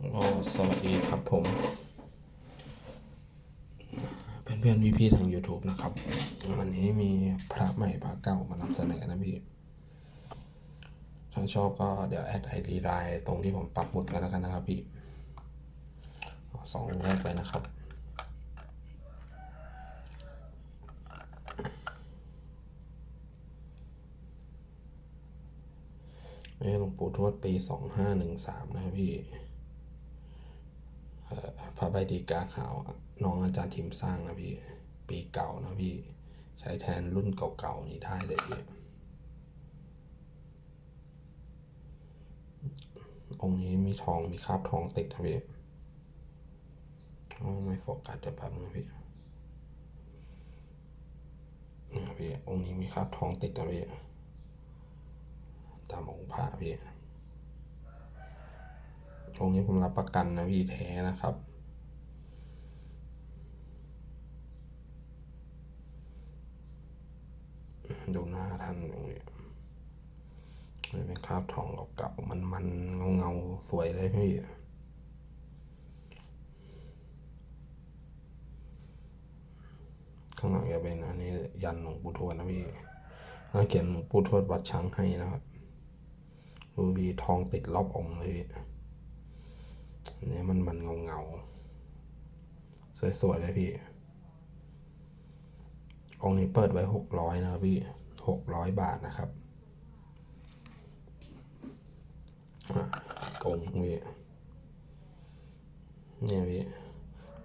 ก็สวัสดีครับผม เพื่อนเพื่อนพี่พี่ทาง YouTube นะครับ วันนี้มีพระใหม่พระเก่ามานำเสนอนะพี่ ถ้าชอบก็เดี๋ยวแอดไอดีไลน์ตรงที่ผมปักหมุดกันแล้วกันนะครับพี่สองแรกเลยนะครับนี่หลวงปู่ทวดปีสองห้าหนึ่งสามนะครับพี่ พระใบดีกาขาวน้องอาจารย์ทิมสร้างนะพี่ ปีเก่านะพี่ ใช้แทนรุ่นเก่าๆนี่ได้เลยพี่องค์นี้มีทองมีคราบทองติดนะพี่อ๋อไม่โฟกัสเดี๋ยวแป๊บนึงนะพี่นี่พี่องค์นี้มีคราบทองติดนะพี่ตามองค์พระพี่ องค์นี้ผมรับประกันนะพี่แท้นะครับ ดูหน้าท่านตรงนี้มันเป็นคราบทองเก่าๆมันมันเงาเงาสวยเลยพี่ข้างหลังจะเป็นอันนี้ยันหลวงปู่ทวดนะพี่แล้วเขียนหลวงปู่ทวดวัดช้างให้นะครับดูพี่ทองติดรอบองค์เลย นี่ยมันมันเงาเงาๆสวยๆเลยพี่องค์นี้เปิดไว้หกร้อยนะครับพี่หกร้อยบาทนะครับกงพี่เนี่ยพี่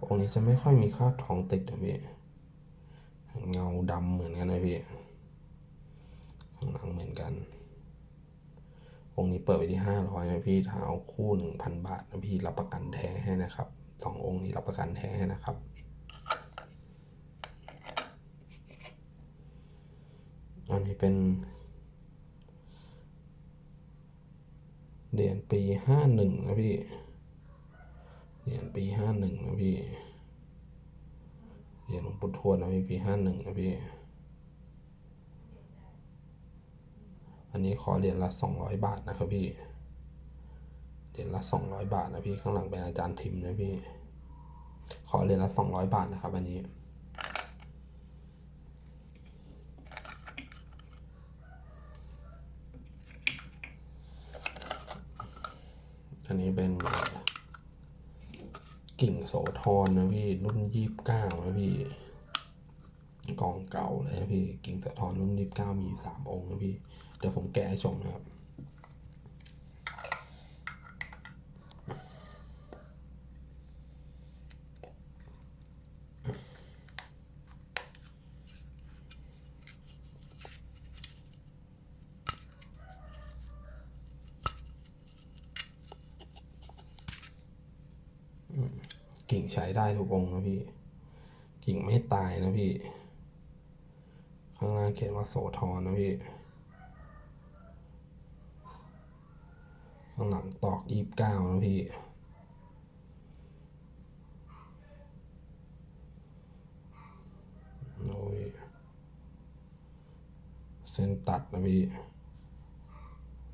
องค์นี้จะไม่ค่อยมีคราบทองติดนะพี่เงาดำเหมือนกันนะพี่ข้างหลังเหมือนกัน องนี้เปิดไปที่ห้าร้อยนะพี่ถ้าเอาคู่หนึ่งพันบาทนะพี่รับประกันแท้ให้นะครับสององค์นี้รับประกันแท้ให้นะครับอันนี้เป็นเหรียญปีห้าหนึ่งนะพี่เหรียญปีห้าหนึ่งนะพี่เหรียญหลวงปู่ทวดนะพี่ปีห้าหนึ่งนะพี่ อันนี้ขอเหรียญละสองร้อยบาทนะครับพี่เหรียญละสองร้อยบาทนะพี่ข้างหลังเป็นอาจารย์ทิมนะพี่ ขอเหรียญละสองร้อยบาทนะครับ อันนี้อันนี้เป็นกิ่งโสธรนะพี่รุ่นยี่สิบเก้านะพี่ กองเก่าเลยนะพี่กิ่งโสธรรุ่นยี่สิบเก้ามีสามองค์นะพี่ เดี๋ยวผมแกะให้ชมนะครับกิ่งใช้ได้ทุกองนะพี่ กิ่งไม่ตายนะพี่ ข้างล่างเขียนว่าโสธรนะพี่ ข้างหลังตอกยี่สิบเก้านะพี่ โอ้ย เส้นตัดนะพี่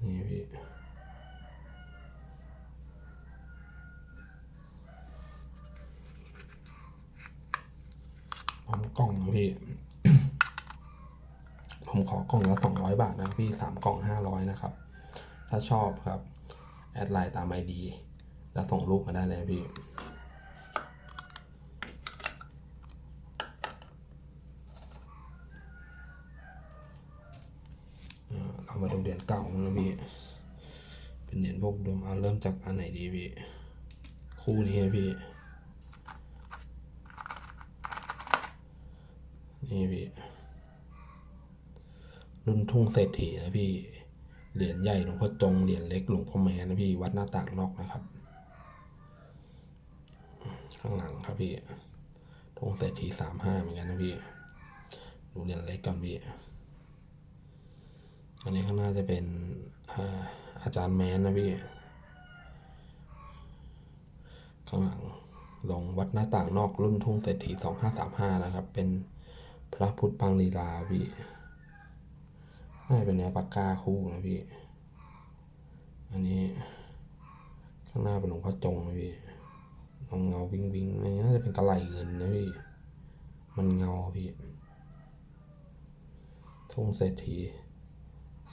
นี่พี่กล่องนะพี่ ผมขอกล่องละสองร้อยบาทนะพี่สามกล่องห้าร้อยนะครับ ถ้าชอบครับ แอดไลน์ตามไอดีแล้วส่งรูปมาได้เลยพี่เรามาดูเหรียญเก่านะพี่ เป็นเหรียญพวกเดิมเอาเริ่มจากอันไหนดีพี่ คู่นี้พี่ นี่พี่ รุ่นทุ่งเศรษฐีนะพี่ เหรียญใหญ่หลวงพ่อจง เหรียญเล็กหลวงพ่อแม่นะพี่ วัดหน้าต่างนอกนะครับ ข้างหลังครับพี่ทุ่งเศรษฐีสามห้าเหมือนกันนะพี่ ดูเหรียญเล็กก่อนพี่ อันนี้ข้างหน้าจะเป็นอาจารย์แมนนะพี่ ข้างหลังลงวัดหน้าต่างนอกรุ่นทุ่งเศรษฐีสองห้าสามห้านะครับ เป็นพระพุทธปางลีลาพี่ น่าจะเป็นเนื้อปากกาคู่นะพี่ อันนี้ ข้างหน้าเป็นหลวงพ่อจงนะพี่เงาเงาวิงวิงอะไรน่าจะเป็นกระไหลเงินนะพี่ มันเงาพี่ทุ่งเศรษฐี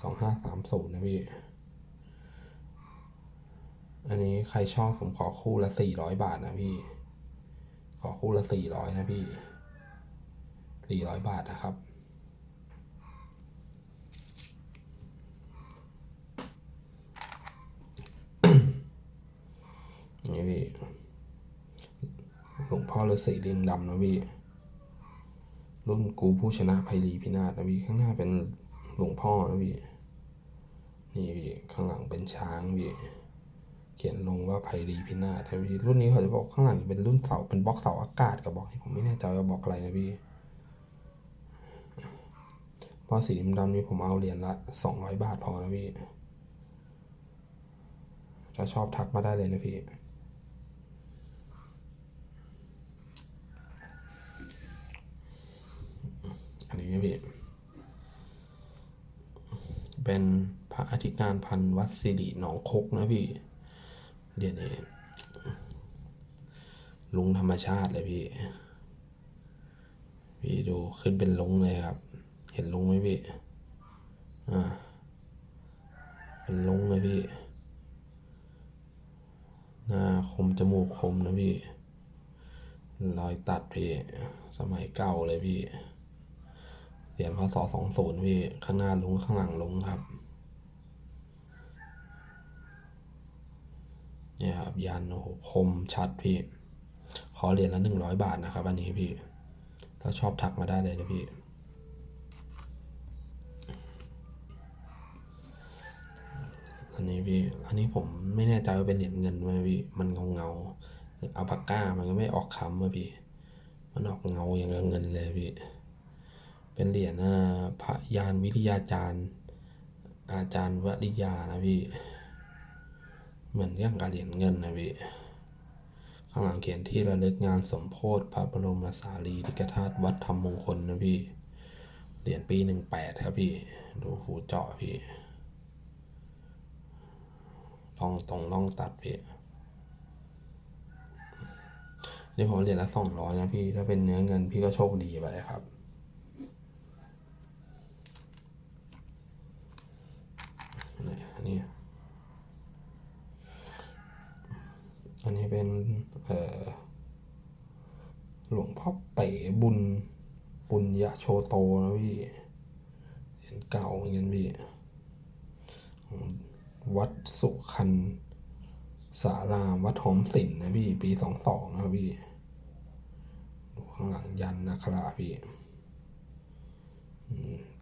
สองห้าสามศูนย์นะพี่ อันนี้ใครชอบผมขอคู่ละสี่ร้อยบาทนะพี่ ขอคู่ละสี่ร้อยนะพี่สี่ร้อยบาทนะครับ นี่พี่หลวงพ่อฤาษีลิงดำนะพี่ รุ่นกูผู้ชนะภัยรีพินาศนะพี่ข้างหน้าเป็นหลวงพ่อนะพี่ นี่พี่ข้างหลังเป็นช้างพี่ เขียนลงว่าภัยรีพินาศนะพี่ รุ่นนี้เขาจะบอกข้างหลังเป็นรุ่นเสาเป็นบล็อกเสาอากาศกับบล็อกที่ผมไม่แน่ใจว่าบล็อกอะไรนะพี่พอสีดำๆนี่ผมเอาเหรียญละสองร้อยบาทพอนะพี่ ถ้าชอบทักมาได้เลยนะพี่ อั นี้พี่ เป็นพระอธิการพันวัดสิริหนองคกนะพี่เดี๋ยวนี้ลุงธรรมชาติเลยพี่ พี่ดูขึ้นเป็นลุงเลยครับ เห็นลุงไหมพี่ อ่า เป็นลุงเลยพี่ หน้าคมจมูกคมนะพี่รอยตัดพี่ สมัยเก่าเลยพี่ เหรียญพศสองศูนย์พี่ข้างหน้าลุงข้างหลังลุงครับเนี่ยครับยันโอ้โหคมชัดพี่ ขอเหรียญละหนึ่งร้อยบาทนะครับอันนี้พี่ ถ้าชอบทักมาได้เลยนะพี่อันนี้พี่ อันนี้ผมไม่แน่ใจว่าเป็นเหรียญเงินไหมพี่ มันเงาเงาอัลปาก้ามันก็ไม่ออกคำอะพี่ มันออกเงาอย่างเงินเลยพี่ เป็นเหรียญพระยานวิทยาจารย์ อาจารย์วริยานะพี่ เหมือนอย่างกับเหรียญเงินนะพี่ ข้างหลังเขียนที่ระลึกงานสมโพธิพระบรมสารีริกธาตุวัดธรรมมงคลนะพี่ เหรียญปีหนึ่งแปดครับพี่ ดูหูเจาะพี่ลองตรงล่องตัดพี่นี่ผมเหรียญละสองร้อยนะพี่ ถ้าเป็นเนื้อเงินพี่ก็โชคดีไปครับ นี่อันนี้อันนี้เป็นหลวงพ่อเป๋บุญบุญยะโชโตนะพี่เหรียญเก่าเหมือนกันพี่วัดสุขันสารามวัดหอมสินนะพี่ ปีสองสองนะพี่ ดูข้างหลังยันนะครับพี่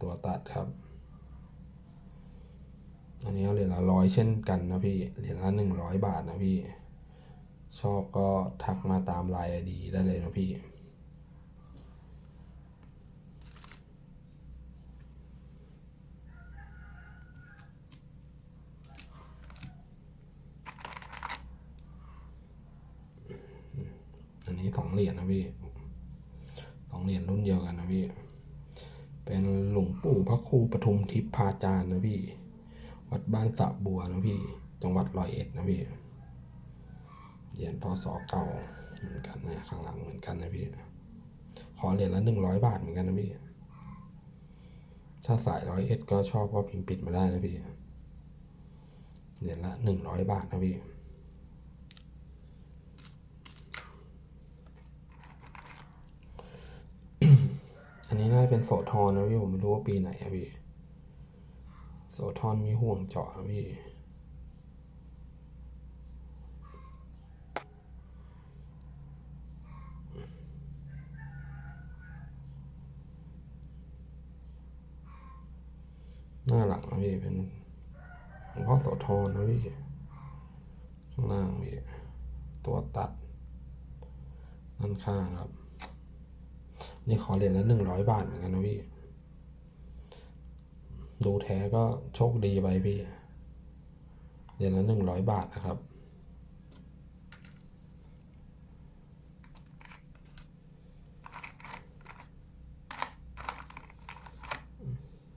ตัวตัดครับ อันนี้เหรียญละร้อยเช่นกันนะพี่ เหรียญละหนึ่งร้อยบาทนะพี่ ชอบก็ทักมาตามไลน์ไอดีได้เลยนะพี่อันนี้สองเหรียญนะพี่สองเหรียญรุ่นเดียวกันนะพี่ เป็นหลวงปู่พระครูปทุมทิพย์พาจารย์นะพี่ วัดบ้านสะบัวนะพี่ จังหวัดร้อยเอ็ดนะพี่เหรียญพศเก่าเหมือนกันนะข้างหลังเหมือนกันนะพี่ ขอเหรียญละหนึ่งร้อยบาทเหมือนกันนะพี่ ถ้าสายร้อยเอ็ดก็ชอบก็พิมพ์ปิดมาได้นะพี่ เหรียญละหนึ่งร้อยบาทนะพี่อันนี้น่าจะเป็นโสธรนะพี่ผมไม่รู้ว่าปีไหนอะพี่ โสธรมีห่วงเจาะนะพี่หน้าหลังนะพี่เป็นหลวงพ่อโสธรนะพี่ข้างล่างพี่ตัวตัดด้านข้างครับ นี่ขอเหรียญละหนึ่งร้อยบาทเหมือนกันนะพี่ ดูแท้ก็โชคดีไปพี่เหรียญละหนึ่งร้อยบาทนะครับ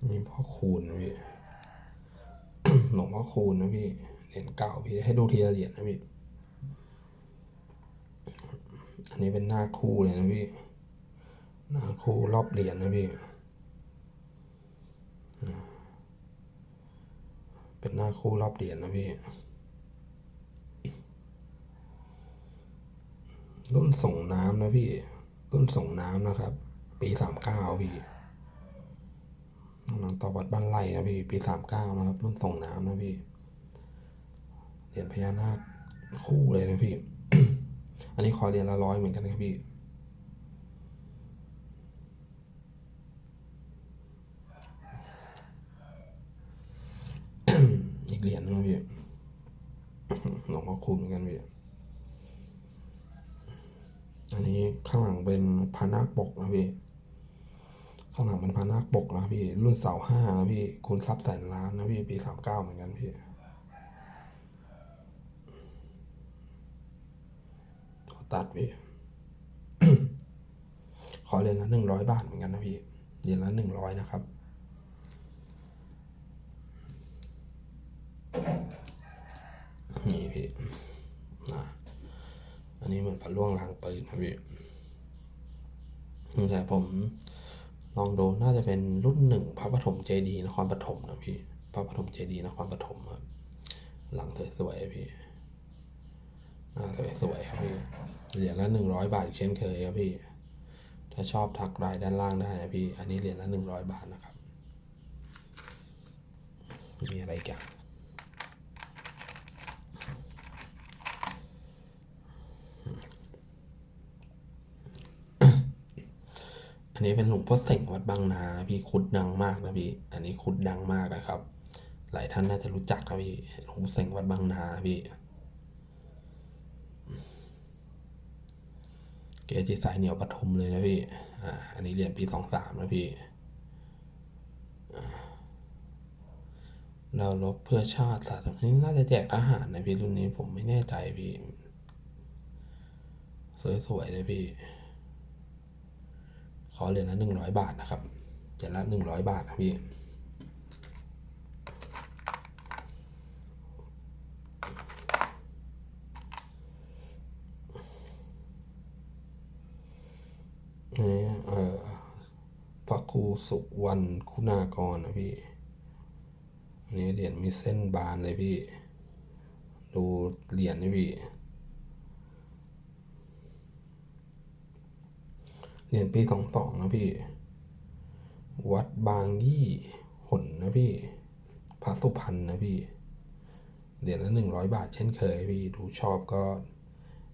นี่พ่อคูณนะพี่หลวงพ่อคูณนะพี่เหรียญเก่าพี่ให้ดูทีละเหรียญนะพี่ อันนี้เป็นหน้าคู่เลยนะพี่ หน้าคู่รอบเหรียญนะพี่ เป็นหน้าคู่รอบเหรียญนะพี่ รุ่นส่งน้ำนะพี่ รุ่นส่งน้ำนะครับ ปีสามเก้าพี่น้องต่อวัดบ้านไร่นะพี่ ปีสามเก้านะครับ รุ่นส่งน้ำนะพี่ เหรียญพญานาคคู่เลยนะพี่ อันนี้ขอเหรียญละร้อยเหมือนกันนะครับพี่ อี กเหรียญนึงนะพี่หลวงพ่อคูณเหมือนกันพี่อันนี้ข้างหลังเป็นพานาคปกนะพี่ ข้างหลังเป็นพานาคปกนะพี่ รุ่นเสาห้านะพี่ คุณทรัพย์แสนล้านนะพี่ปีสามเก้าเหมือนกันพี่ขอตัดพี่ ขอเรียญละหนึ่งร้อยบาทเหมือนกันนะพี่เรียญละหนึ่งร้อยนะครับ นี่พี่นะอันนี้เหมือนพระล่วงรางปืนนะพี่แต่ผมลองดูน่าจะเป็นรุ่นหนึ่งพระปฐมเจดีนครปฐมนะพี่พระปฐมเจดีนครปฐมครับหลังสวยๆพี่หน้าสวยๆครับพี่เหรียญละหนึ่งร้อยบาทเช่นเคยครับพี่ ถ้าชอบทักไลน์ด้านล่างได้นะพี่ อันนี้เหรียญละหนึ่งร้อยบาทนะครับ มีอะไรอีกัน อันนี้เป็นหลวงพ่อเสงวัดบางนานะพี่คุดดังมากนะพี่ อันนี้คุดดังมากนะครับ หลายท่านน่าจะรู้จักนะพี่หลวงพ่อเสงวัดบางนานะพี่เกจิสายเหนียวปทุมเลยนะพี่ อ่า อันนี้เหรียญปีสองสามนะพี่เราลบเพื่อชาติศาสนานี่น่าจะแจกทหารนะพี่รุ่นนี้ผมไม่แน่ใจพี่ สวยๆเลยพี่ ขอเหรียญละหนึ่งร้อยบาทนะครับเหรียญละหนึ่งร้อยบาทนะพี่นี่เอ่อพระครูสุวรรณคุณากรนะพี่อันนี้เหรียญมีเส้นบานเลยพี่ ดูเหรียญนี่พี่ เรียนปีสองสองนะพี่ วัดบางยี่หนนะพี่พระสุพรรณนะพี่เหรียญละหนึ่งร้อยบาทเช่นเคยพี่ดูชอบก็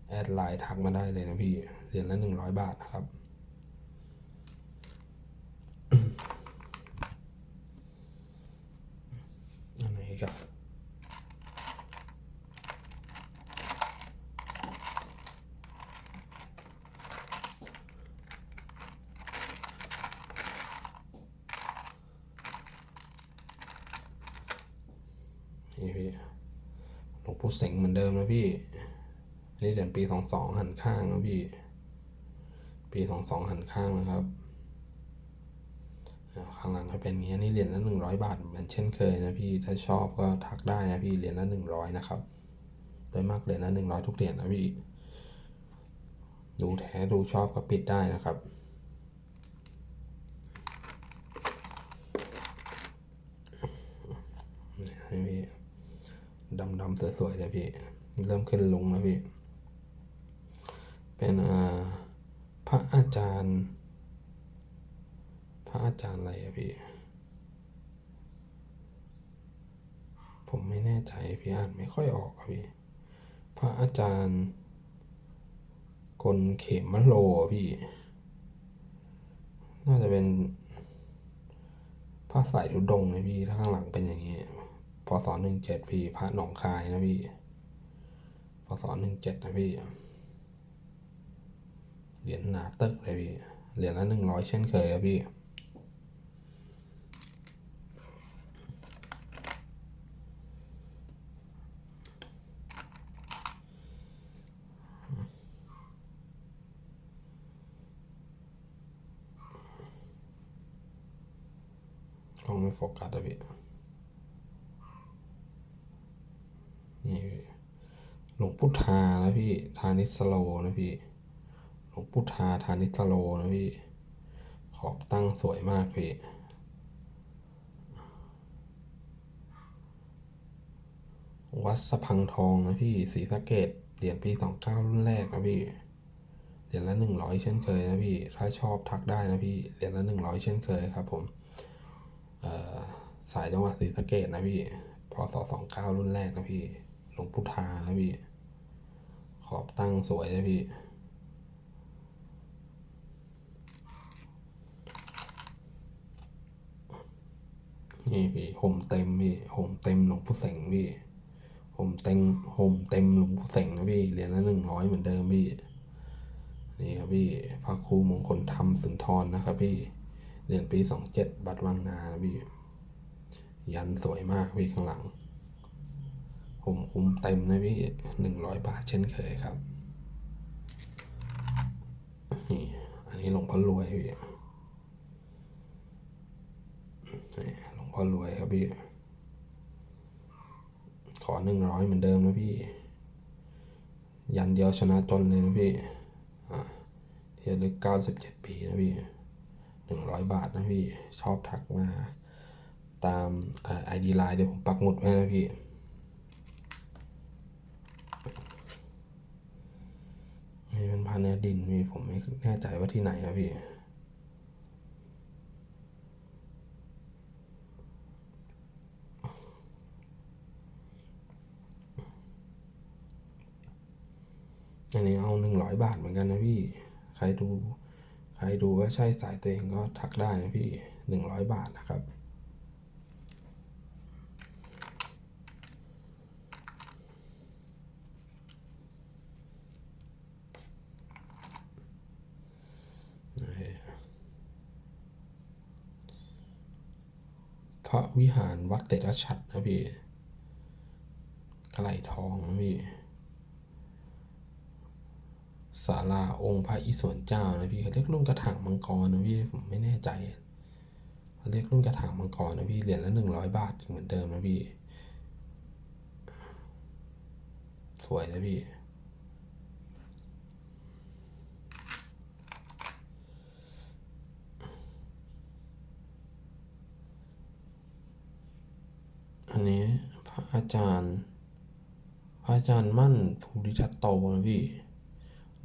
แอดไลน์ทักมาได้เลยนะพี่เหรียญละหนึ่งร้อยบาทนะครับ อันไหนครับ นี่พี่หลวงปู่เสงเหมือนเดิมนะพี่ อันนี้เหรียญ ปีสองสองหันข้างนะพี่ ปีสองสองหันข้างนะครับ ข้างหลังก็เป็นอย่างนี้อันนี้เหรียญละหนึ่งร้อยบาทเหมือนเช่นเคยนะพี่ ถ้าชอบก็ทักได้นะพี่ เหรียญละหนึ่งร้อยนะครับ โดยมากเหรียญละหนึ่งร้อยทุกเหรียญนะพี่ ดูแท้ดูชอบก็ปิดได้นะครับนี่พี่ดำดำๆสวยๆเลยพี่ เริ่มขึ้นลุงแล้วพี่ เป็นพระอาจารย์ พระอาจารย์อะไรอะพี่ ผมไม่แน่ใจพี่อ่านไม่ค่อยออกอะพี่ พระอาจารย์กลเขมโลอะพี่ น่าจะเป็นพระสายทุดงนะพี่ถ้าข้างหลังเป็นอย่างนี้พศหนึ่งเจ็ดพี่ พระหนองคายนะพี่พศหนึ่งเจ็ดนะพี่ เหรียญหนาตึกเลยพี่ เหรียญละหนึ่งร้อยเช่นเคยครับพี่กล้องไม่โฟกัสอะพี่หลวงพุทธานะพี่ ทานิสโลนะพี่ งพุทธาทานิสโลนะพี่ ขอบตั้งสวยมากพี่วัดสะพังทองนะพี่ศรีสะเกดเหรียญปีสองเก้ารุ่นแรกนะพี่ เหรียญละหนึ่งร้อยเช่นเคยนะพี่ ถ้าชอบทักได้นะพี่ เหรียญละหนึ่งร้อยเช่นเคยครับ ผมสายจังหวัดศรีสะเกดนะพี่ พศสองเก้ารุ่นแรกนะพี่ หลวงพุทธานะพี่ ขอบตั้งสวยนะพี่ นี่พี่ห่มเต็มพี่ห่มเต็มหลวงปู่เสงพี่ห่มเต็มห่มเต็มหลวงปู่เสงนะพี่เหรียญละหนึ่งร้อยเหมือนเดิมพี่นี่ครับพี่พระครูมงคลธรรมสุนทรนะครับพี่เหรียญปีสองเจ็ดบัตรวังนานะพี่ ยันสวยมากพี่ข้างหลังผมคุ้มเต็มนะพี่หนึ่งร้อยบาทเช่นเคยครับนี่อันนี้หลวงพ่อรวยพี่นี่หลวง พ่อรวยครับพี่ ขอหนึ่งร้อยเหมือนเดิมนะพี่ ยันเดียวชนะจนเลยนะพี่เทียร์ลึกเก้าสิบเจ็ดปีนะพี่หนึ่งร้อยบาทนะพี่ ชอบทักมาตามไอดีไลน์เดี๋ยวผมปักหมุดไว้นะพี่นี่เป็นพาเนื้อดินพี่ผมไม่แน่ใจว่าที่ไหนครับพี่ อันนี้เอาหนึ่งร้อยบาทเหมือนกันนะพี่ ใครดู ใครดูว่าใช่สายตัวเองก็ทักได้นะพี่หนึ่งร้อยบาทนะครับ พระวิหารวัดเตระชัดนะพี่ไกลทองนะพี่ ศาลาองค์พระอิศวรเจ้านะพี่เขาเรียกรุ่นกระถางมังกรนะพี่ผมไม่แน่ใจเขาเรียกรุ่นกระถางมังกรนะพี่เหรียญละหนึ่งร้อยบาทเหมือนเดิมนะพี่ สวยนะพี่อันนี้พระอาจารย์ พระอาจารย์มั่นภูริทัตโตนะพี่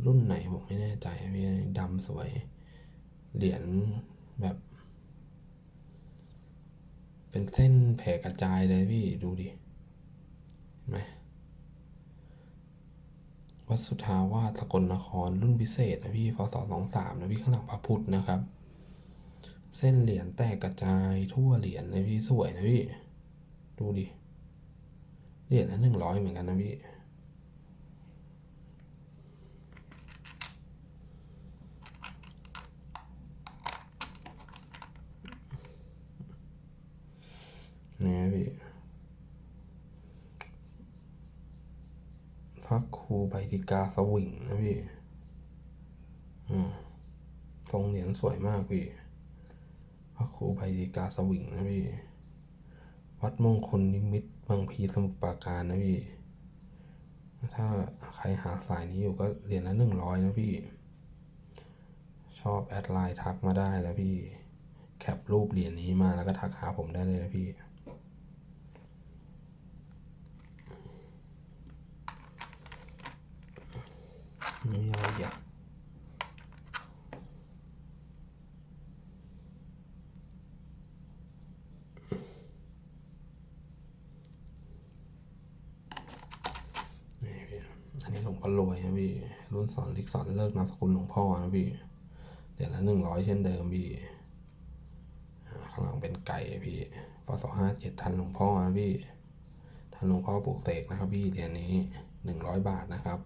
รุ่นไหนผมไม่แน่ใจพี่ดำสวย เหรียญแบบ เป็นเส้นแผ่กระจายเลยพี่ดูดิเห็นไหมวัดสุทาวาสสกลนครรุ่นพิเศษนะพี่พศสองสามนะพี่ข้างหลังพระพุทธนะครับ เส้นเหรียญแตกกระจายทั่วเหรียญเลยพี่สวยนะพี่ ดูดิ เหรียญละหนึ่งร้อยเหมือนกันนะพี่ นี่นะพี่พระครูใบดิกาสวิงนะพี่อืมทรงเหรียญสวยมากพี่พระครูใบดิกาสวิงนะพี่ วัดมงคลนิมิตบางพีสมุทรปราการนะพี่ ถ้าใครหาสายนี้อยู่ก็เหรียญละหนึ่งร้อยนะพี่ ชอบแอดไลน์ทักมาได้แล้วพี่ แคปรูปเหรียญนี้มาแล้วก็ทักหาผมได้เลยนะพี่ มี อะไรอีกอะนี่พี่อันนี้หลวงพ่อรวยนะพี่รุ่นสอนลิกสอนเลิกนามสกุลหลวงพ่อนะพี่เดี๋ยวละหนึ่งร้อยเช่นเดิมพี่ข้างหลังเป็นไก่พี่พศห้าเจ็ดทันหลวงพ่อนะพี่ทันหลวงพ่อปลูกเสกนะครับพี่เหรียญนี้หนึ่งร้อยบาทนะครับ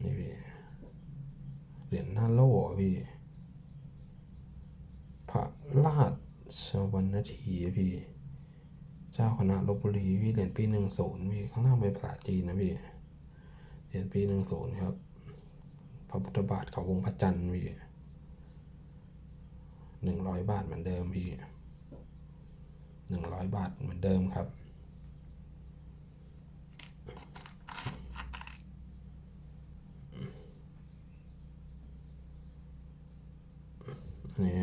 นี่พี่เหรียญหน้าโล่พี่พระราชวรรณทีพี่ เจ้าคณะลบบุรีพี่เหรียญปีหนึ่งศูนย์พี่ข้างล่างเป็นภาษาจีนนะพี่เหรียญปีหนึ่งศูนย์ครับ พระพุทธบาทเขาวงพระจันทร์พี่หนึ่งร้อยบาทเหมือนเดิมพี่หนึ่งร้อยบาทเหมือนเดิมครับ นนี้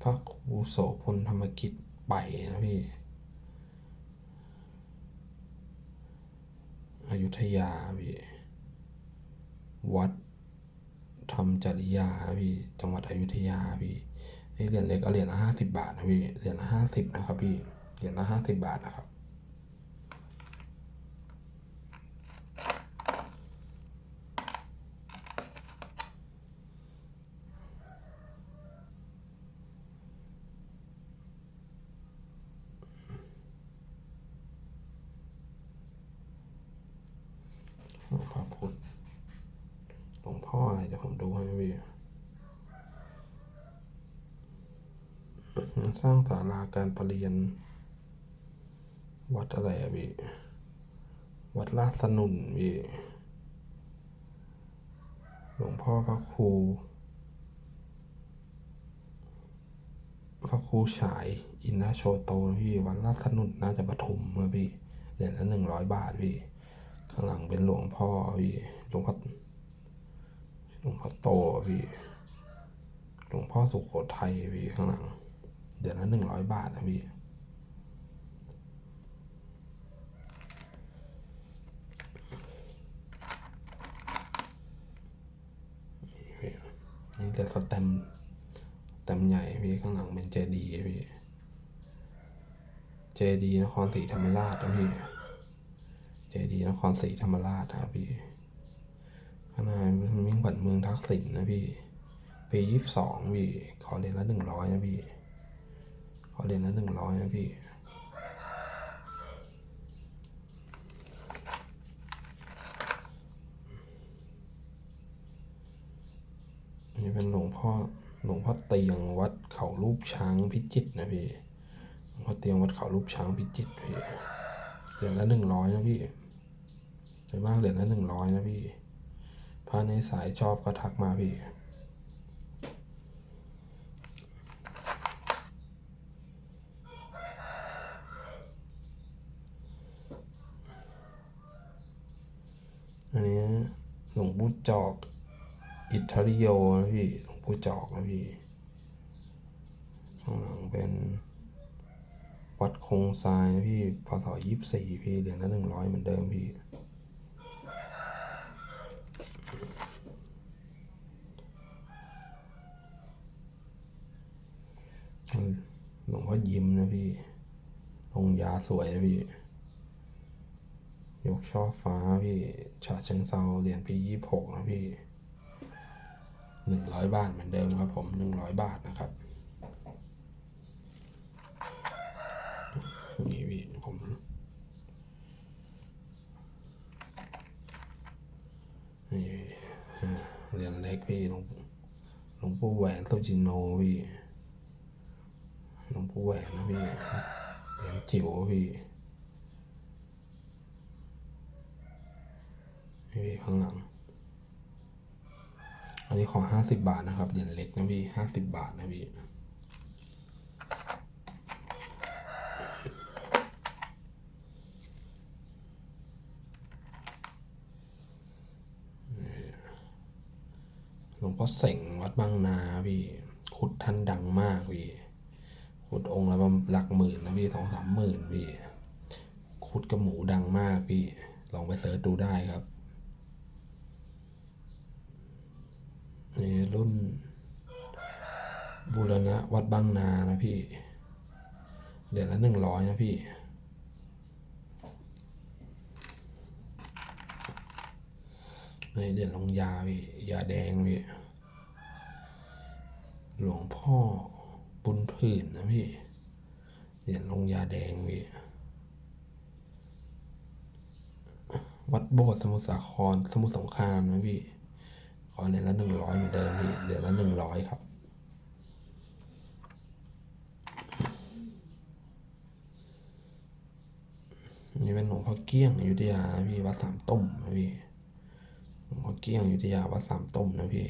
พระครูโสพลธรรมกิจไปนะพี่อยุธยาพี่วัดธรรมจริยาพี่จังหวัดอยุธยาพี่นี่เหรียญเล็กเอาเหรียญละห้าสิบบาทนะพี่เหรียญละห้าสิบนะครับพี่เหรียญละห้าสิบบาทนะครับ หลวงพ่อพุธหลวงพ่ออะไรเดูให้พี่สร้างศาลาการประเรียน วัดอะไรอะพี่ วัดลาสนุนพี่หลวงพ่อพระครู พระครูฉาย อินทโชโตพี่ วัดลาสนุนน่าจะปทุมนะพี่เหรียญละหนึ่งร้อยบาทพี่ ข้างหลังเป็นหลวงพ่อพี่ หลวงพ่อ หลวงพ่อโตพี่ หลวงพ่อสุโขทัยพี่ข้างหลัง เดือนละหนึ่งร้อยบาทนะพี่นี่พี่นี่เดือนสแตมแตมใหญ่พี่ข้างหลังเป็นเจดีพี่ เจดีนครศรีธรรมราชนะพี่ เจดีนครศรีธรรมราชนะครับพี่ ข้างในมันมิ่งขวัญเมืองทักษิณนะพี่ ปียี่สิบสองพี่ ขอเรียญละหนึ่งร้อยนะพี่ ขอเรียญละหนึ่งร้อยนะพี่นี่เป็นหลวงพ่อหลวงพ่อเตียงวัดเขารูปช้างพิจิตรนะพี่หลวงพ่อเตียงวัดเขารูปช้างพิจิตรพี่เหรียญละหนึ่งร้อยนะพี่สวยมากเหรียญละหนึ่งร้อยนะพี่ พระในสายชอบก็ทักมาพี่ อันนี้หลวงปู่จอก อิทริโยนะพี่ หลวงปู่จอกนะพี่ ข้างหลังเป็นวัดคงทรายนะพี่พศยี่สิบสี่พี่ เหรียญละหนึ่งร้อยเหมือนเดิมพี่ หลวงพ่อ ยิ้มนะพี่ ลงยาสวยนะพี่ ยกช่อฟ้าพี่ฉะเชิงเซาเหรียญปียี่หกนะพี่หนึ่งร้อยบาทเหมือนเดิมครับผมหนึ่งร้อยบาทนะครับนี่พี่ผมนี่เหรียญเล็กพี่หลวงหลวงปู่แหวนโซจิโนพี่ หลวงปู่แหวนนะพี่เหรียญจิ๋วพี่นี่พี่ข้างหลัง อันนี้ขอห้าสิบบาทนะครับเหรียญเล็กนะพี่ห้าสิบบาทนะพี่หลวงพ่อเสงวัดบางนาพี่ สองสามหมื่นพี่ขุดกระหมูดังมากพี่ ลองไปเสิร์ชดูได้ครับนี่รุ่นบูรณะวัดบางนานะพี่เหรียญละหนึ่งร้อยนะพี่นี่เหรียญลงยาพี่ยาแดงพี่ หลวงพ่อบุญผื่นนะพี่ เหรียลงยาแดงพี่วัดโบสถ์สมุทรสาครสมุทรสงครามนะพี่ ขอเหรียญละหนึ่งร้อยเหมือนเดิมพี่เหรียญละหนึ่งร้อยครับ นี่เป็นหลวงพ่อเกี้ยงอยุธยาพี่วัดสามต้มนะพี่หลวงพ่อเกี้ยงอยุธยาวัดสามต้มนะพี่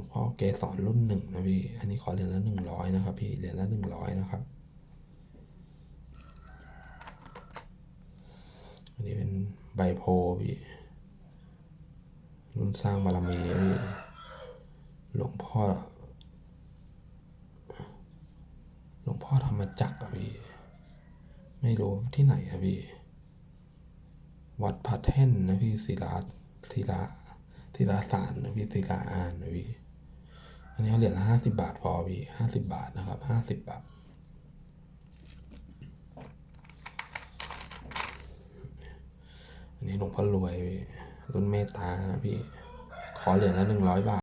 งพ่อเกสอนรุ่นหนึ่งนะพี่ อันนี้ขอเรียญละหนึ่งร้อยนะครับพี่เรียญละหนึ่งร้อยนะครับ อันนี้เป็นใบโพพี่ รุ่นสร้างบารมีพี่ หลวงพ่อ หลวงพ่อธรรมจักรพี่ ไม่รู้ที่ไหนอะพี่ วัดพระแท่นนะพี่ศิลาศิลาศิลาสารนะพี่ศิลาอ่านนะพี่ อันนี้เอาเหรียญละห้าสิบบาทพอพี่ห้าสิบบาทนะครับห้าสิบบาทอันนี้หลวงพ่อรวยรุ่นเมตตานะพี่ ขอเหรียญละหนึ่งร้อยบาท